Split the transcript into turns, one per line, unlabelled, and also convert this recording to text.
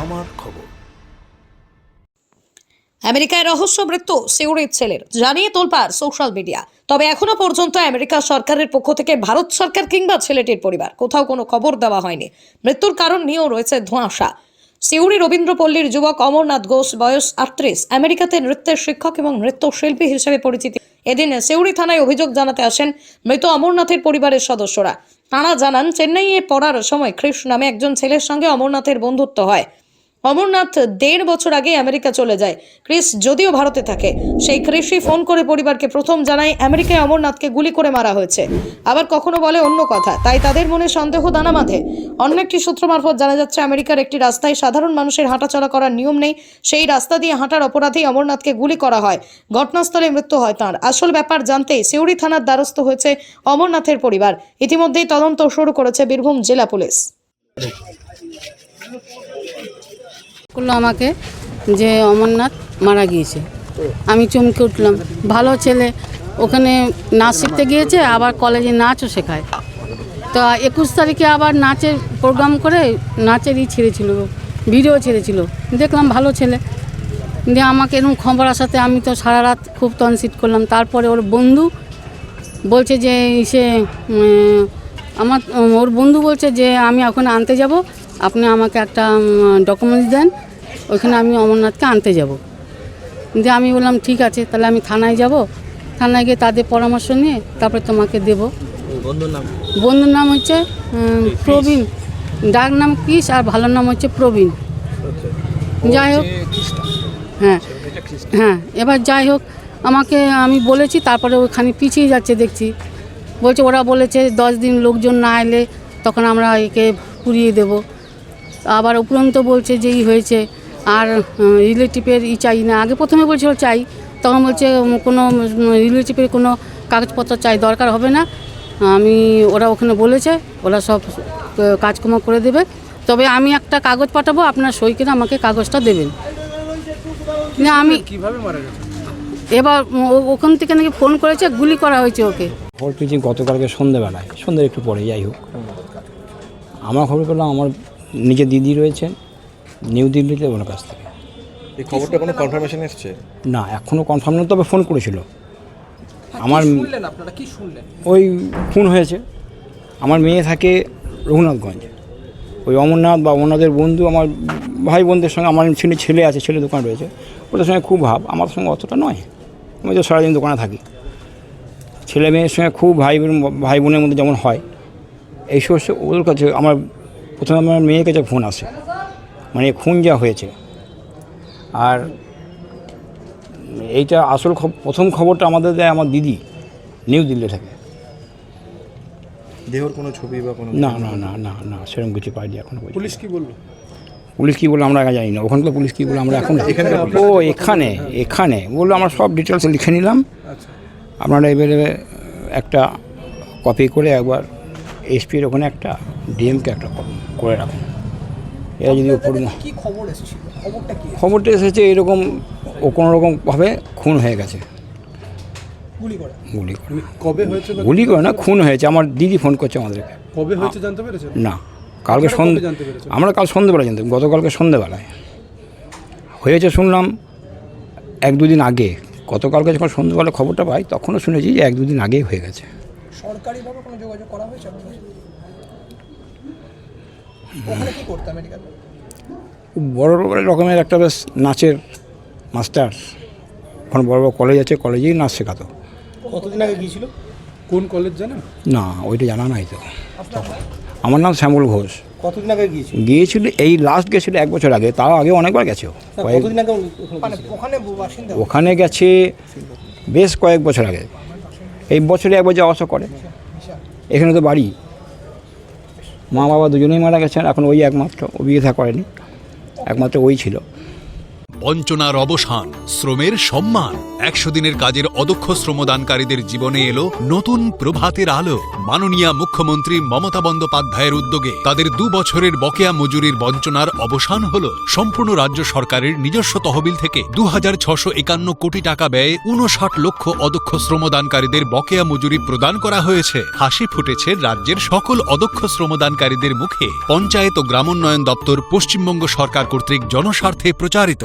আমার খবর।
আমেরিকায় রহস্য মৃত্যু, সিউড়ির ছেলের, জানিয়ে তোলপার সোশ্যাল মিডিয়া। তবে এখনও পর্যন্ত আমেরিকা সরকারের পক্ষ থেকে ভারত সরকার কিংবা ছেলেটির পরিবার, কোথাও কোনো খবর দেওয়া হয়নি। মৃত্যুর কারণ নিয়েও রয়েছে ধোঁয়াশা। সিউড়ি রবীন্দ্রপল্লীর যুবক অমরনাথ ঘোষ, বয়স আটত্রিশ, আমেরিকাতে নৃত্যের শিক্ষক এবং নৃত্যশিল্পী হিসেবে পরিচিত। এদিন সিউড়ি থানায় অভিযোগ জানাতে আসেন মৃত অমরনাথের পরিবারের সদস্যরা। তাঁরা জানান, চেন্নাইয়ে পড়ার সময় কৃষ নামে একজন ছেলের সঙ্গে অমরনাথের বন্ধুত্ব হয়। অমরনাথ দেড় বছর আগে আমেরিকা চলে যায়। ক্রিস, যদিও ভারতে থাকে, সেই ক্রিসই ফোন করে পরিবারকে প্রথম জানায়, আমেরিকায় অমরনাথকে গুলি করে মারা হয়েছে। আবার কখনো বলে অন্য কথা, তাই তাদের মনে সন্দেহ দানা বাঁধে। অন্য একটি সূত্র মারফত জানা যাচ্ছে, আমেরিকার একটি রাস্তায় সাধারণ মানুষের হাঁটাচলা করার নিয়ম নেই। সেই রাস্তা দিয়ে হাঁটার অপরাধেই অমরনাথকে গুলি করা হয়। ঘটনাস্থলে মৃত্যু হয় তাঁর। আসল ব্যাপার জানতেই সিউড়ি থানার দ্বারস্থ হয়েছে অমরনাথের পরিবার। ইতিমধ্যেই তদন্ত শুরু করেছে বীরভূম জেলা পুলিশ।
করল আমাকে যে অমরনাথ মারা গিয়েছে। আমি চমকে উঠলাম। ভালো ছেলে, ওখানে নাচ শিখতে গিয়েছে, আবার কলেজে নাচও শেখায়। তো একুশ তারিখে আবার নাচের প্রোগ্রাম করে নাচেরই ছেড়েছিল ভিডিও ছেড়েছিল। দেখলাম ভালো ছেলে। দিয়ে আমাকে এরকম খবর আসাতে আমি তো সারা রাত খুব তনসিট করলাম। তারপরে ওর বন্ধু বলছে যে, সে আমার, ওর বন্ধু বলছে যে, আমি ওখানে আনতে যাব। আপনি আমাকে একটা ডকুমেন্টস দেন ওইখানে আমি অমরনাথকে আনতে যাব। দিয়ে আমি বললাম ঠিক আছে তাহলে আমি থানায় যাব। থানায় গিয়ে তাদের পরামর্শ নিয়ে তারপরে তোমাকে দেব। বন্ধুর নাম? হচ্ছে প্রবীণ। ডাক নাম কিস আর ভালো নাম হচ্ছে প্রবীণ। যাই হোক হ্যাঁ হ্যাঁ এবার যাই হোক আমাকে আমি বলেছি তারপরে ওখানে পিছিয়ে যাচ্ছে দেখছি। বলছে ওরা বলেছে দশ দিন লোকজন না এলে তখন আমরা একে পুড়িয়ে দেব। আবার উপরন্ত বলছে যে ই হয়েছে। আর রিলেটিভের ই চাই না। আগে প্রথমে বলছিল চাই তখন বলছে কোনো রিলেটিভের কোনো কাগজপত্র চাই দরকার হবে না। আমি ওরা ওখানে বলেছে ওরা সব কাজকর্ম করে দেবে। তবে আমি একটা কাগজ পাঠাবো আপনার সই করে আমাকে কাগজটা দেবেন। না আমি
কীভাবে মারা গেছে?
এবার ও- ওখান থেকে নাকি ফোন করেছে গুলি করা হয়েছে ওকে।
খবর পেয়েছি গতকালকে সন্ধেবেলায় সন্ধ্যের একটু পরে যাই হোক। আমার খবর পেলাম আমার নিজের দিদি রয়েছেন নিউ দিল্লিতে ওনার কাছ থেকে।
এই খবরটা কোনো কনফার্মেশন এসেছে?
না এখনও কনফার্ম না তবে ফোন করেছিল। আমার
আপনারা? কি শুনলেন?
ওই খুন হয়েছে। আমার মেয়ে থাকে রঘুনাথগঞ্জ। ওই অমরনাথ বা অমরনাথের বন্ধু আমার ভাই বোনদের সঙ্গে আমার ছেলে ছেলে আছে ছেলে দোকান রয়েছে। ওদের সঙ্গে খুব ভাব আমার সঙ্গে অতটা নয়। আমি তো সারাদিন দোকানে থাকি। ছেলে মেয়ের সঙ্গে খুব ভাই বোন ভাই বোনের মধ্যে যেমন হয় এই সমস্ত ওদের কাছে আমার প্রথমে আমার মেয়ের কাছে ফোন আসে। মানে খুন যা হয়েছে। আর এইটা আসল খব- প্রথম খবরটা আমাদের দেয় আমার দিদি নিউ দিল্লি থেকে।
দেহর কোনো ছবি বা কোনো
না না না না না সেরকম কিছু পাইনি এখনও
পুলিশ কি বলল?
পুলিশ কি বলে আমরা আগে জানি না। ওখানে তো পুলিশ কি বলে আমরা এখন। ও এখানে এখানে। বলল আমরা সব ডিটেলস লিখে নিলাম।
আচ্ছা।
আপনারা এবারে একটা কপি করে একবার এসপির ওখানে একটা ডিএমকে একটা করে রাখুন। এরা যদি ওপর
কি খবর এসেছিল? খবরটা
এসেছে এরকম ও কোনো রকমভাবে খুন হয়ে গেছে।
গুলি করে।
কবে হয়েছে
গুলি করে না খুন হয়েছে। আমার দিদি ফোন করছে আমাদেরকে।
কবে হয়েছে জানতে পেরেছেন
না কালকে সন্ধে? আমরা কাল সন্ধেবেলা জানতাম গতকালকে সন্ধেবেলায়। হয়েছে শুনলাম এক দুদিন আগে। গতকালকে যখন সন্ধেবেলা খবরটা পাই তখনও শুনেছি যে এক দুদিন আগেই হয়ে গেছে।
সরকারিভাবে কোনো যোগাযোগ করা হয়েছে ওখানে কি করতে আমেরিকাতে
বড় বড় রকমের একটা বেশ নাচের মাস্টার ওখানে বড় বড় কলেজ আছে কলেজেই নাচ শেখাতো।
কতদিন আগে গিয়েছিল? কোন কলেজ জানেন
না ওইটা জানা নাই তো। আমার নাম শ্যামল ঘোষ।
কতদিন আগে গিয়েছিল?
গিয়েছিল এই লাস্ট গেছিল এক বছর আগে তাও আগে অনেকবার গেছে।
মানে ওখানে
ওখানে গেছে বেশ কয়েক বছর আগে। এই বছরে একবার যাওয়া আসা করে। এখানে তো বাড়ি। মা বাবা দুজনেই মারা গেছেন এখন ওই একমাত্র ও বিয়ে করেনি একমাত্র ওই ছিল।
বঞ্চনার অবসান, শ্রমের সম্মান, একশো দিনের কাজের অদক্ষ শ্রমদানকারীদের জীবনে এলো নতুন প্রভাতের আলো। মাননীয় মুখ্যমন্ত্রী মমতা বন্দ্যোপাধ্যায়ের উদ্যোগে তাদের দু বছরের বকেয়া মজুরির বঞ্চনার অবসান হল সম্পূর্ণ রাজ্য সরকারের নিজস্ব তহবিল থেকে দু কোটি টাকা ব্যয়ে উনষাট লক্ষ অদক্ষ শ্রমদানকারীদের বকেয়া মজুরি প্রদান করা হয়েছে। হাসি ফুটেছে রাজ্যের সকল অদক্ষ শ্রমদানকারীদের মুখে। পঞ্চায়েত ও গ্রামোন্নয়ন দপ্তর পশ্চিমবঙ্গ সরকার কর্তৃক জনস্বার্থে প্রচারিত।